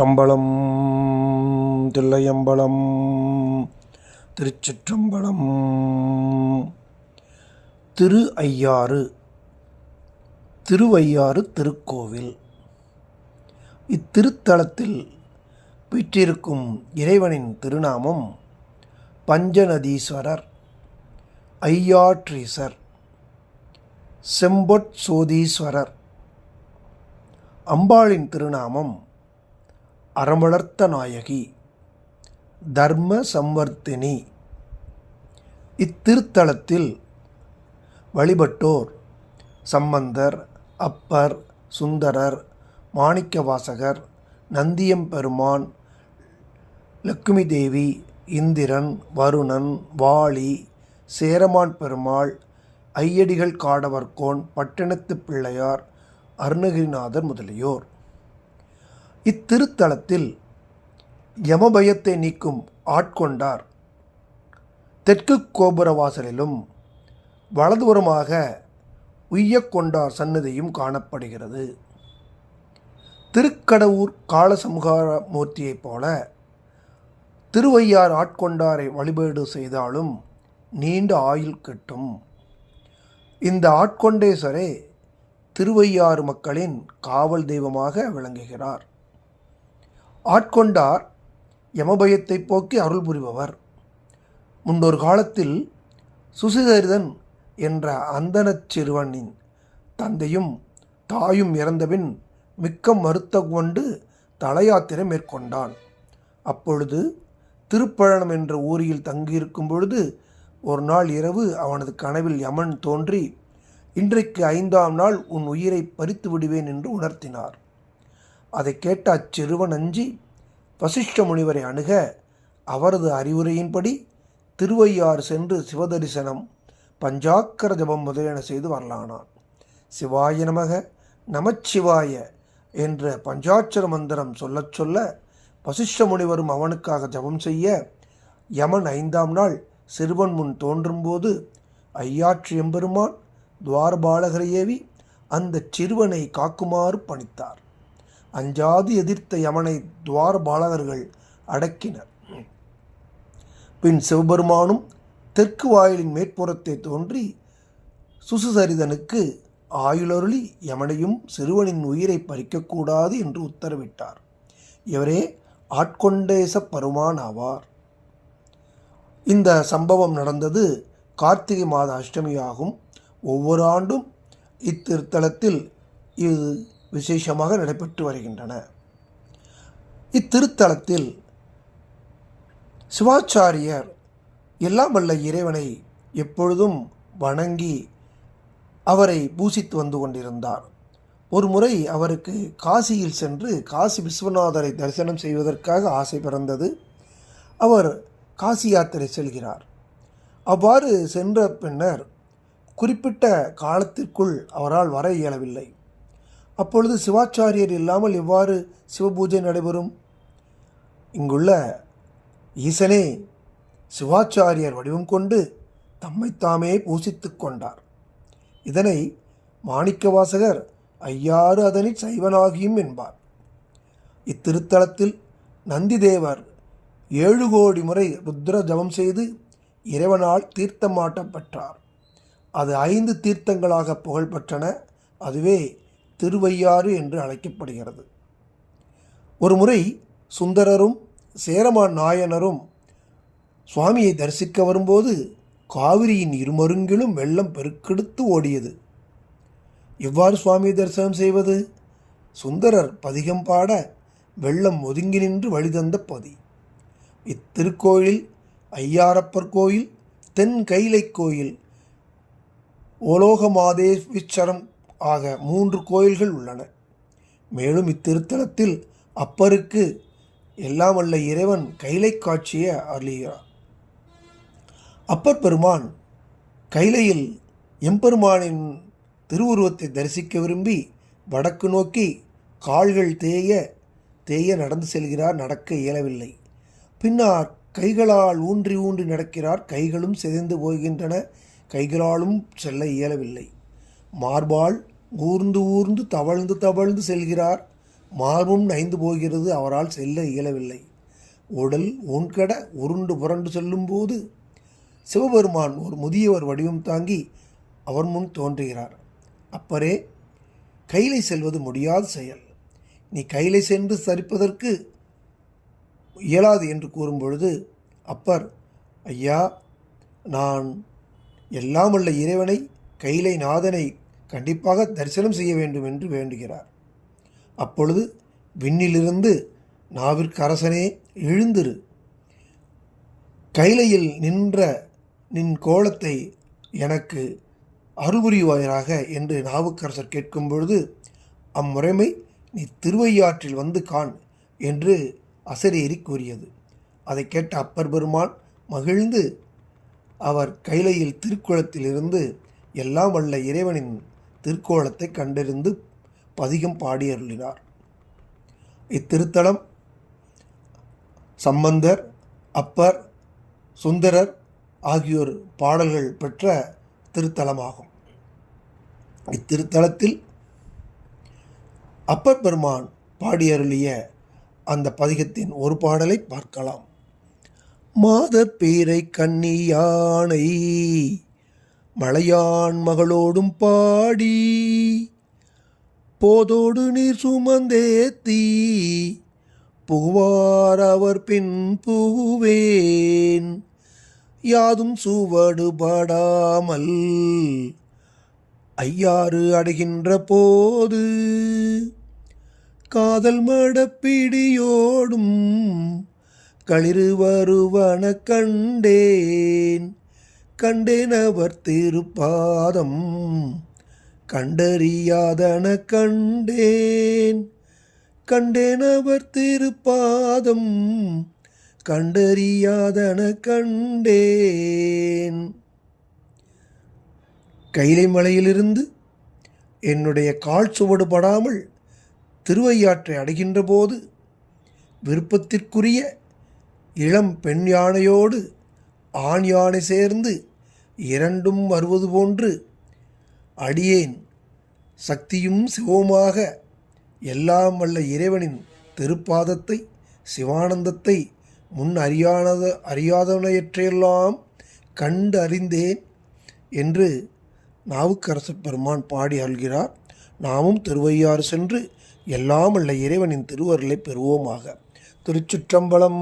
திருச்சிற்றம்பலம் தில்லையம்பலம் திருச்சிற்றம்பலம். திரு ஐயாறு திருவையாறு திருக்கோவில். இத்திருத்தலத்தில் பெற்றிருக்கும் இறைவனின் திருநாமம் பஞ்சநதீஸ்வரர் ஐயாற்றீசர் செம்பொட் சோதீஸ்வரர் அம்பாளின் திருநாமம் அறமளர்த்த நாயகி. தர்ம சம்வர்த்தினி. இத்திருத்தலத்தில் வழிபட்டோர் சம்பந்தர் அப்பர் சுந்தரர் மாணிக்கவாசகர் நந்தியம்பெருமான் லக்ஷ்மி தேவி இந்திரன் வருணன் வாளி சேரமான் பெருமாள் ஐயடிகள் காடவர்கோன் பட்டணத்து பிள்ளையார் அருணகிரிநாதர் முதலியோர். இத்திருத்தலத்தில் யமபயத்தை நீக்கும் ஆட்கொண்டார். தெற்கு கோபுர வாசலிலும் வலதுபுறமாக உய்யக்கொண்டார் சன்னதியும் காணப்படுகிறது. திருக்கடவூர் காலசமுகார மூர்த்தியைப் போல திருவையார் ஆட்கொண்டாரை வழிபாடு செய்தாலும் நீண்ட ஆயுள் கிட்டும். இந்த ஆட்கொண்டேஸ்வரே திருவையாறு மக்களின் காவல் தெய்வமாக விளங்குகிறார். ஆட்கொண்டார் யமபயத்தை போக்கி அருள் புரிபவர். முன்னொரு காலத்தில் சுசிதரிதன் என்ற அந்தனச் சிறுவனின் தந்தையும் தாயும் இறந்தபின் மிக்க மறுத்தம் கொண்டு தலையாத்திரை மேற்கொண்டான். அப்பொழுது திருப்பழனம் என்ற ஊரில் தங்கியிருக்கும் பொழுது ஒரு நாள் இரவு அவனது கனவில் யமன் தோன்றி இன்றைக்கு ஐந்தாம் நாள் உன் உயிரை பறித்து விடுவேன் என்று உணர்த்தினார். அதை கேட்ட அச்சிறுவன் அஞ்சி வசிஷ்ட முனிவரை அணுக அவரது அறிவுரையின்படி திருவையாறு சென்று சிவதரிசனம் பஞ்சாக்கர ஜபம் முதலியன செய்து வரலானான். சிவாய நமக நமச்சிவாய என்ற பஞ்சாட்சர மந்திரம் சொல்லச் சொல்ல வசிஷ்ட முனிவரும் அவனுக்காக ஜபம் செய்ய யமன் ஐந்தாம் நாள் சிறுவன் முன் தோன்றும்போது ஐயாற்று எம்பெருமான் துவாரபாலகரை ஏவி அந்த சிறுவனை காக்குமாறு பணித்தார். அஞ்சாது எதிர்த்த யமனை துவாரபாலகர்கள் அடக்கினர். பின் சிவபெருமானும் தெற்கு வாயிலின் மேற்புறத்தை தோன்றி சுசுசரிதனுக்கு ஆயுளருளி யமனையும் சிறுவனின் உயிரை பறிக்கக்கூடாது என்று உத்தரவிட்டார். இவரே ஆட்கொண்டேச பருமான் ஆவார். இந்த சம்பவம் நடந்தது கார்த்திகை மாத அஷ்டமியாகும். ஒவ்வொரு ஆண்டும் இத்திருத்தலத்தில் இது விசேஷமாக நடைபெற்று வருகின்றன. இத்திருத்தலத்தில் சிவாச்சாரியர் எல்லாம் வல்ல இறைவனை எப்பொழுதும் வணங்கி அவரை பூசித்து வந்து கொண்டிருந்தார். ஒரு முறை அவருக்கு காசியில் சென்று காசி விஸ்வநாதரை தரிசனம் செய்வதற்காக ஆசை பிறந்தது. அவர் காசி யாத்திரை செல்கிறார். அவ்வாறு சென்ற பின்னர் குறிப்பிட்ட காலத்திற்குள் அவரால் வர இயலவில்லை. அப்பொழுது சிவாச்சாரியர் இல்லாமல் எவ்வாறு சிவபூஜை நடைபெறும்? இங்குள்ள ஈசனே சிவாச்சாரியர் வடிவம் கொண்டு தம்மைத்தாமே பூசித்து கொண்டார். இதனை மாணிக்கவாசகர் ஐயாறு அதனில் சைவனாகியும் என்பார். இத்திருத்தலத்தில் நந்திதேவர் ஏழு கோடி முறை ருத்ர ஜபம் செய்து இறைவனால் தீர்த்தமாட்டம் பெற்றார் அது ஐந்து தீர்த்தங்களாக புகழ்பெற்றன. அதுவே திருவையாறு என்று அழைக்கப்படுகிறது. ஒரு முறை சுந்தரரும் சேரமான் நாயனரும் சுவாமியை தரிசிக்க வரும்போது காவிரியின் இருமருங்கிலும் வெள்ளம் பெருக்கெடுத்து ஓடியது. எவ்வாறு சுவாமியை தரிசனம் செய்வது? சுந்தரர் பதிகம் பாட வெள்ளம் ஒதுங்கி நின்று வழிதந்த பதி. இத்திருக்கோயிலில் ஐயாரப்பர் கோயில் தென் கைலை கோயில் ஓலோகமாதேஸ்வரம் ஆக மூன்று கோயில்கள் உள்ளன. மேலும் இத்திருத்தலத்தில் அப்பருக்கு எல்லாம் வல்ல இறைவன் கைலை காட்சியை அருளுகிறார். அப்பர் பெருமான் கைலையில் எம்பெருமானின் திருவுருவத்தை தரிசிக்க விரும்பி வடக்கு நோக்கி கால்கள் தேய தேய நடந்து செல்கிறார் நடக்க இயலவில்லை. பின்னார் கைகளால் ஊன்றி ஊன்றி நடக்கிறார் கைகளும் சிதைந்து போகின்றன கைகளாலும் செல்ல இயலவில்லை. மார்பால் ஊர்ந்து ஊர்ந்து தவழ்ந்து தவழ்ந்து செல்கிறார். மார்பும் நைந்து போகிறது அவரால் செல்ல இயலவில்லை. உடல் உன்கட உருண்டு புரண்டு செல்லும்போது சிவபெருமான் ஒரு முதியவர் வடிவம் தாங்கி அவர் முன் தோன்றுகிறார். அப்பரே கைலை செல்வது முடியாத செயல். நீ கைலை சென்று சரிப்பதற்கு இயலாது என்று கூறும் பொழுது அப்பர் ஐயா நான் எல்லாம் உள்ள இறைவனை கைலை நாதனை கண்டிப்பாக தரிசனம் செய்ய வேண்டும் என்று வேண்டுகிறார். அப்பொழுது விண்ணிலிருந்து நாவிற்கு அரசனே எழுந்திரு. கைலையில் நின்ற நின் கோலத்தை எனக்கு அருள்புரிவாயராக என்று நாவுக்கரசர் கேட்கும் பொழுது அம்முறைமை நீ திருவையாற்றில் வந்து காண் என்று அசரேறி கூறியது. அதை கேட்ட அப்பர் பெருமான் மகிழ்ந்து அவர் கைலையில் திருக்குளத்திலிருந்து எல்லாம் வல்ல இறைவனின் திருக்கோலத்தை கண்டறிந்து பதிகம் பாடியருளினார். இத்திருத்தலம் சம்பந்தர் அப்பர் சுந்தரர் ஆகியோர் பாடல்கள் பெற்ற திருத்தலமாகும். இத்திருத்தலத்தில் அப்பர் பெருமான் பாடியருளிய அந்த பதிகத்தின் ஒரு பாடலை பார்க்கலாம். மாதர் பேரை கண்ணியானை மலையான் மகளோடும் பாடி போதோடு நீர் சுமந்தேத்தி புகுவார் அவர் பின் புகுவேன். யாதும் சுவடுபடாமல் ஐயாறு அடைகின்ற போது காதல் மடப்பிடியோடும் களிறு வருவன கண்டேன். கண்டேன் அவர் திருப்பாதம். கண்டறியாதன கண்டேன். கண்டேன் அவர் திருப்பாதம். கண்டறியாதன கண்டேன். கைலை மலையிலிருந்து என்னுடைய கால் சுவடு படாமல் திருவையாற்றை அடைகின்ற போது விருப்பத்திற்குரிய இளம் பெண் யானையோடு ஆண் யானை சேர்ந்து இரண்டும் வருவது போன்று அடியேன் சக்தியும் சிவமாக எல்லாம் வல்ல இறைவனின் திருப்பாதத்தை சிவானந்தத்தை முன் அறியானத அறியாதவனையற்றையெல்லாம் கண்டு அறிந்தேன் என்று நாவுக்கரசப் பெருமான் பாடி அல்கிறார் நாமும் திருவையாறு சென்று எல்லாம் உள்ள இறைவனின் திருவருளை பெறுவோமாக. திருச்சிற்றம்பலம்.